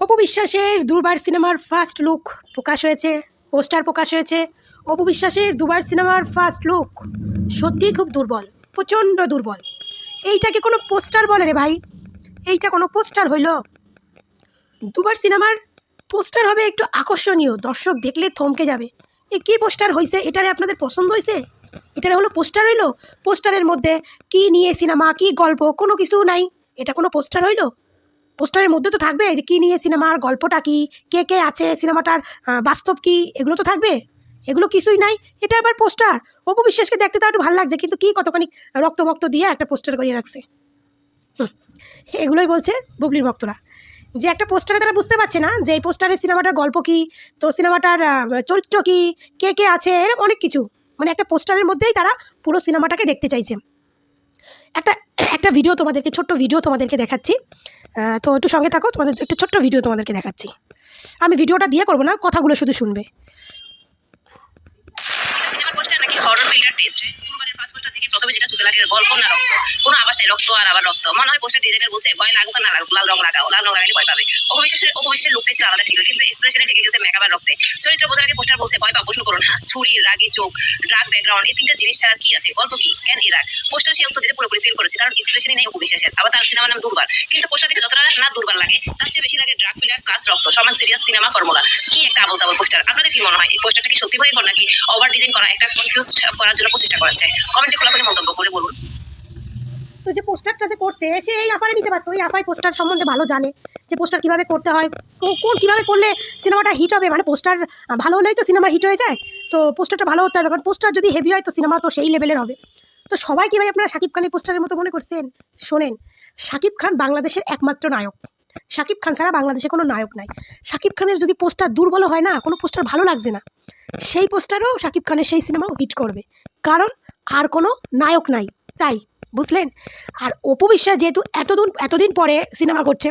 অপু বিশ্বাসের দুবার সিনেমার ফার্স্ট লুক প্রকাশ হয়েছে পোস্টার প্রকাশ হয়েছে। অপু বিশ্বাসের দুবার সিনেমার ফার্স্ট লুক সত্যিই খুব দুর্বল, প্রচণ্ড দুর্বল। এইটাকে কোনো পোস্টার বলে রে ভাই? এইটা কোনো পোস্টার হইল? দুবার সিনেমার পোস্টার হবে একটু আকর্ষণীয়, দর্শক দেখলে থমকে যাবে। এ কী পোস্টার হয়েছে এটারে আপনাদের পছন্দ হয়েছে এটারে হলো পোস্টার হইল? পোস্টারের মধ্যে কি নিয়ে সিনেমা, কি গল্প, কোনো কিছু নাই। এটা কোনো পোস্টার হইল? পোস্টারের মধ্যে তো থাকবে যে কী নিয়ে সিনেমার গল্পটা কি, কে কে আছে, সিনেমাটার বাস্তব কি, এগুলো তো থাকবে। এগুলো কিছুই নাই, এটা আবার পোস্টার। অপু বিশ্বাসকে দেখতে তো একটু ভালো লাগছে, কিন্তু কি কতখানি রক্ত ভক্ত দিয়ে একটা পোস্টার করিয়ে রাখছে। এগুলোই বলছে বুবলির ভক্তরা। যে একটা পোস্টারে তারা বুঝতে পারছে না যে এই পোস্টারের সিনেমাটার গল্প কি, তো সিনেমাটার চরিত্র কি, কে কে আছে, এরকম অনেক কিছু। মানে একটা পোস্টারের মধ্যেই তারা পুরো সিনেমাটাকে দেখতে চাইছে। একটা একটা ভিডিও তোমাদেরকে, ছোট্ট ভিডিও তোমাদেরকে দেখাচ্ছি। তো একটু সঙ্গে থাকো, তোমাদের একটু ছোট্ট ভিডিও তোমাদেরকে দেখাচ্ছি। আমি ভিডিওটা দিয়ে করব না, কথাগুলো শুধু শুনবে। পোস্টার নাকি প্রথমে যেটা চোখে লাগে, গল্প না রক্ত? কোনো আবাস নেই, রক্ত আর আবার রক্ত। মনে হয় পোস্টার ডিজাইনার বলছে, ভয় লাগুক না লাগুক, লাল রং লাগাও, লাল রং লাগালে ভয় পাবে। অপবিশ্বাসের অপবিশ্বাসের লুকটা ছিল আলাদা ঠিক কিন্তু এক্সপ্রেশনে ঢেকে গেছে মেকআপ রক্তে। চরিত্র বোঝার আগে পোস্টার বলছে, ভয় শুরু করুন না ছুরি, রাগি চোখ ড্রাগ ব্যাকগ্রাউন্ড এই তিনটা জিনিস ছাড়া কি আছে? গল্প কি? কেন এ রাগ? পোস্টার সে উত্তর দিতে পুরোপুরি ফেল করেছে, কারণ এক্সপ্রেশনই নেই অপবিশ্বাসের। আবার তার সিনেমার নাম দুর্বার। কিন্তু পোস্টার থেকে যতটা না দুর্বার লাগে, তার চেয়ে বেশি লাগে ড্রাগ ফিলার প্লাস রক্ত, সমান সিরিয়াস সিনেমা ফর্মুলা কি একটা আবল তাবল পোস্টার? আপনাদের কি মনে হয়, এই পোস্টারটা কি সত্যি ভয়ঙ্কর নাকি ওভার ডিজাইন করা, একটা কনফিউজ করার জন্য প্রচেষ্টা করেছে? কমেন্টে মন্তব্য করে বলুন। তো যে পোস্টারটা যে করছে, সে এই নিতে পারতো। এই পোস্টার সম্বন্ধে ভালো জানে যে পোস্টার কীভাবে করতে হয়। কোন কীভাবে করলে সিনেমাটা হিট হবে? মানে পোস্টার ভালো হলেই তো সিনেমা হিট হয়ে যায়। তো পোস্টারটা ভালো হতে হবে। কারণ পোস্টার যদি হেভি হয়, তো সিনেমা তো সেই লেভেলের হবে। তো সবাই কি আপনারা শাকিব খানের পোস্টারের মতো মনে করছেন? শোনেন, শাকিব খান বাংলাদেশের একমাত্র নায়ক। শাকিব খান ছাড়া বাংলাদেশে কোনো নায়ক নাই। শাকিব খানের যদি পোস্টার দুর্বল হয় না, কোনো পোস্টার ভালো লাগছে না, সেই পোস্টারও শাকিব খানের সেই সিনেমাও হিট করবে। কারণ আর কোনো নায়ক নাই, তাই, বুঝলেন? আর অপু বিশ্বাস যেহেতু এতদিন এতদিন পরে সিনেমা করছে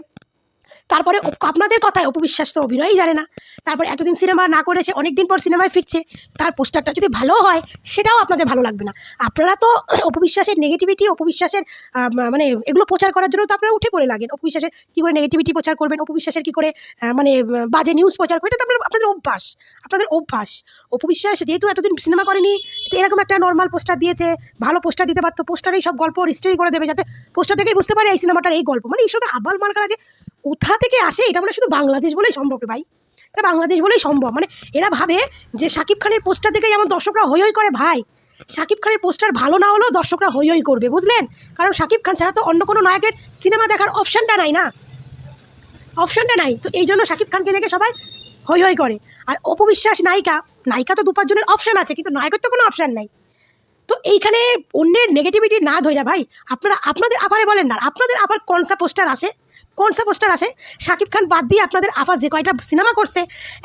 তারপরে আপনাদের কথায় অপবিশ্বাস তো অভিনয়ই জানে না। তারপরে এতদিন সিনেমা না করে সে অনেক দিন পর সিনেমায় ফিরছে তার পোস্টারটা যদি ভালো হয় সেটাও আপনাদের ভালো লাগবে না। আপনারা তো অপবিশ্বাসের নেগেটিভিটি অপু বিশ্বাসের আহ, মা- মানে এগুলো প্রচার করার জন্য তো আপনারা উঠে পড়ে লাগেন। অপু বিশ্বাসের কী করে নেগেটিভিটি প্রচার করবেন অপবিশ্বাসের কী করে মানে বাজে নিউজ প্রচার করবেন এটা তো আপনাদের অভ্যাস। আপনাদের অভ্যাস। অপু বিশ্বাস যেহেতু এতদিন সিনেমা করেনি এরকম একটা নর্মাল পোস্টার দিয়েছে ভালো পোস্টার দিতে পারতো পোস্টারেই সব গল্প রিস্ট্রি করে দেবে যাতে পোস্টার থেকেই বুঝতে পারে এই সিনেমাটার এই গল্প। মানে এই সাথে আবাল মার্কারা যে কোথা থেকে আসে এটা মানে শুধু বাংলাদেশ বলেই সম্ভব ভাই। এটা বাংলাদেশ বলেই সম্ভব। মানে এরা ভাবে যে শাকিব খানের পোস্টার দেখে যেমন দর্শকরা হই হই করে, ভাই শাকিব খানের পোস্টার ভালো না হলেও দর্শকরা হই হই করবে, বুঝলেন? কারণ শাকিব খান ছাড়া তো অন্য কোনো নায়কের সিনেমা দেখার অপশানটা নাই না। অপশানটা নাই। তো এই জন্য শাকিব খানকে দেখে সবাই হই হই করে। আর অপবিশ্বাস নায়িকা নায়িকা তো দুপার জনের অপশান আছে, কিন্তু নায়কের তো কোনো অপশান নাই। তো এইখানে অন্যের নেগেটিভিটি না ধইরা ভাই, আপনারা, আপনাদের আপারে বলেন না, আপনাদের আবার কনসা পোস্টার আসে? কনসা পোস্টার আসে? শাকিব খান বাদ দিয়ে আপনাদের আফা যে কয়টা সিনেমা করছে,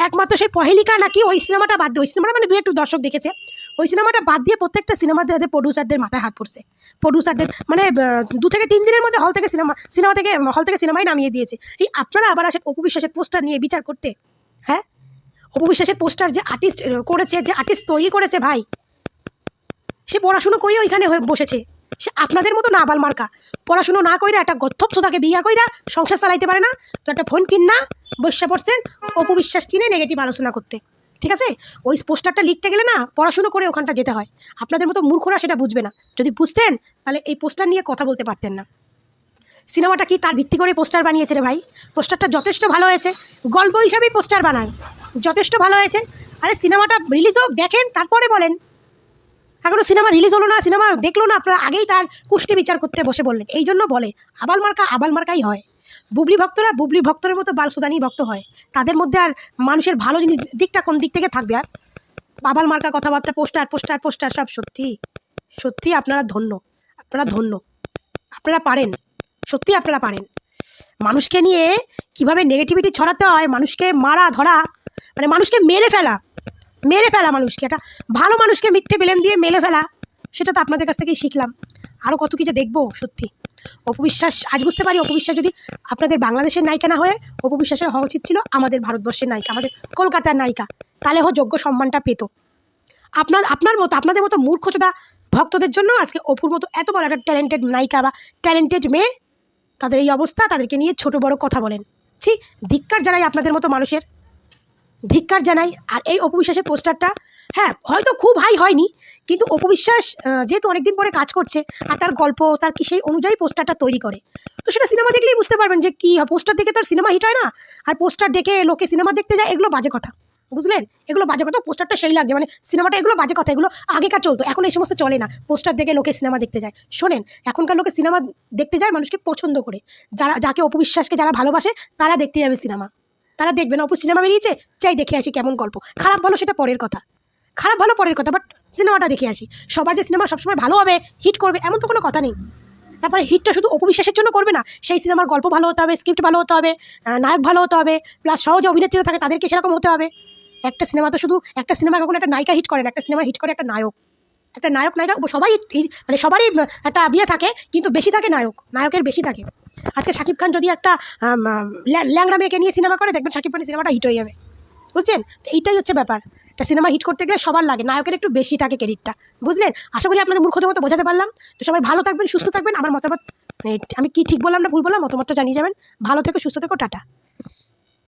একমাত্র সেই পহেলিকা নাকি ওই সিনেমাটা বাদ দিয়ে, ওই সিনেমাটা মানে দু একটু দর্শক দেখেছে, ওই সিনেমাটা বাদ দিয়ে প্রত্যেকটা সিনেমাতে এদের প্রডিউসারদের মাথায় হাত পড়ছে। প্রডিউসারদের মানে দু থেকে তিন দিনের মধ্যে হল থেকে সিনেমা সিনেমা থেকে হল থেকে সিনেমাই নামিয়ে দিয়েছে। এই আপনারা আবার আসেন অপু বিশ্বাসের পোস্টার নিয়ে বিচার করতে হ্যাঁ? অপু বিশ্বাসের পোস্টার যে আর্টিস্ট করেছে, যে আর্টিস্ট তৈরি করেছে ভাই সে পড়াশুনো করে ওইখানে হয়ে বসেছে। সে আপনাদের মতো না মার্কা। পড়াশুনো না কইরা একটা গথপ সোদাকে বিয়া কইরা সংসার চালাইতে পারে না। তো একটা ফোন কিন না বসে পড়ছেন অপু বিশ্বাস কিনে নেগেটিভ আলোচনা করতে। ঠিক আছে? ওই পোস্টারটা লিখতে গেলে না পড়াশুনো করে ওখানটা যেতে হয়। আপনাদের মতো মূর্খরা সেটা বুঝবে না। যদি বুঝতেন, তাহলে এই পোস্টার নিয়ে কথা বলতে পারতেন না। সিনেমাটা কি তার ভিত্তি করে পোস্টার বানিয়েছে রে ভাই? পোস্টারটা যথেষ্ট ভালো হয়েছে। গল্প হিসাবেই পোস্টার বানায়। যথেষ্ট ভালো হয়েছে। আরে সিনেমাটা রিলিজ হোক, দেখেন, তারপরে বলেন। এখনও সিনেমা রিলিজ হলো না, সিনেমা দেখল না, আপনারা আগেই তার কুষ্টি বিচার করতে বসে বললেন। এই জন্য বলে, আবাল মার্কা আবাল মার্কাই হয়। বুবলি ভক্তরা বুবলি ভক্তরের মতো বালসুদানি ভক্ত হয়। তাদের মধ্যে আর মানুষের ভালো জিনিস দিকটা কোন দিক থেকে থাকবে আর? আবাল মার্কা কথাবার্তা, পোস্টার পোস্টার পোস্টার, সব সত্যি। সত্যি আপনারা ধন্য আপনারা ধন্য। আপনারা পারেন, সত্যি আপনারা পারেন। মানুষকে নিয়ে কীভাবে নেগেটিভিটি ছড়াতে হয়, মানুষকে মারা ধরা মানে মানুষকে মেরে ফেলা মেরে ফেলা মানুষকে, একটা ভালো মানুষকে মিথ্যে বেলেন দিয়ে মেরে ফেলা, সেটা তো আপনাদের কাছ থেকেই শিখলাম। আরও কত কিছু দেখব সত্যি। অপবিশ্বাস, আজ বুঝতে পারি অপবিশ্বাস যদি আপনাদের বাংলাদেশের নায়িকা না হয়ে, অপবিশ্বাসের হওয়া উচিত ছিল আমাদের ভারতবর্ষের নায়িকা, আমাদের কলকাতার নায়িকা। তাহলে ও যোগ্য সম্মানটা পেত। আপনার আপনার মতো, আপনাদের মতো মূর্খচোদা ভক্তদের জন্য আজকে অপুর মতো এত বড় একটা ট্যালেন্টেড নায়িকা বা ট্যালেন্টেড মেয়ে তাদের এই অবস্থা, তাদেরকে নিয়ে ছোট বড় কথা বলেন। ছি, ধিক্কার জানাই আপনাদের মতো মানুষের। ধিক্কার জানাই। আর এই অপবিশ্বাসের পোস্টারটা হ্যাঁ হয়তো খুব হাই হয়নি, কিন্তু অপবিশ্বাস যেহেতু অনেকদিন পরে কাজ করছে, আর তার গল্প, তার কি সেই অনুযায়ী পোস্টারটা তৈরি করে। তো সেটা সিনেমা দেখলেই বুঝতে পারবেন যে কি, পোস্টার দেখে তো আর সিনেমা হিট হয় না। আর পোস্টার দেখে লোকে সিনেমা দেখতে যায়, এগুলো বাজে কথা। বুঝলেন? এগুলো বাজে কথা, পোস্টারটা সেই লাগছে। মানে সিনেমাটা এগুলো বাজে কথা, এগুলো আগেকার চলতো, এখন এই সমস্ত চলে না। পোস্টার দেখে লোকে সিনেমা দেখতে যায়। শোনেন, এখনকার লোকে সিনেমা দেখতে যায় মানুষকে পছন্দ করে। যারা, যাকে অপবিশ্বাসকে যারা ভালোবাসে, তারা দেখতে যাবে সিনেমা। তারা দেখবে না, অপু সিনেমা বেরিয়েছে? চাই দেখে আসি কেমন গল্প। খারাপ ভালো সেটা পরের কথা। খারাপ ভালো পরের কথা বাট সিনেমাটা দেখে আসি। সবার যে সিনেমা সবসময় ভালো হবে হিট করবে, এমন তো কোনো কথা নেই। তারপরে হিটটা শুধু অপবিশ্বাসের জন্য করবে না, সেই সিনেমার গল্প ভালো হতে হবে স্ক্রিপ্ট ভালো হতে হবে নায়ক ভালো হতে হবে প্লাস সহজে অভিনেত্রীরা থাকে, তাদেরকে সেরকম হতে হবে। একটা সিনেমা তো শুধু, একটা সিনেমা কখনো একটা নায়িকা হিট করে একটা সিনেমা হিট করে একটা নায়ক। একটা নায়ক, নায়িকা, সবাই মানে সবারই একটা বিয়ে থাকে, কিন্তু বেশি থাকে নায়ক। নায়কের বেশি থাকে। আজকে শাকিব খান যদি একটা ল্যাংড়া মেয়েকে নিয়ে সিনেমা করে, দেখবেন শাকিব খানের সিনেমাটা হিট হয়ে যাবে। বুঝছেন? তো এইটাই হচ্ছে ব্যাপার। একটা সিনেমা হিট করতে গেলে সবার লাগে, নায়কের একটু বেশি থাকে ক্রেডিটটা বুঝলেন? আশা করি আপনাদের মূর্খদের মতো বোঝাতে পারলাম। তো সবাই ভালো থাকবেন, সুস্থ থাকবেন। আমার মতামত মানে আমি কি ঠিক বললাম না ভুল বললাম, মতামতটা জানিয়ে যাবেন। ভালো থেকো, সুস্থ থেকো, টাটা।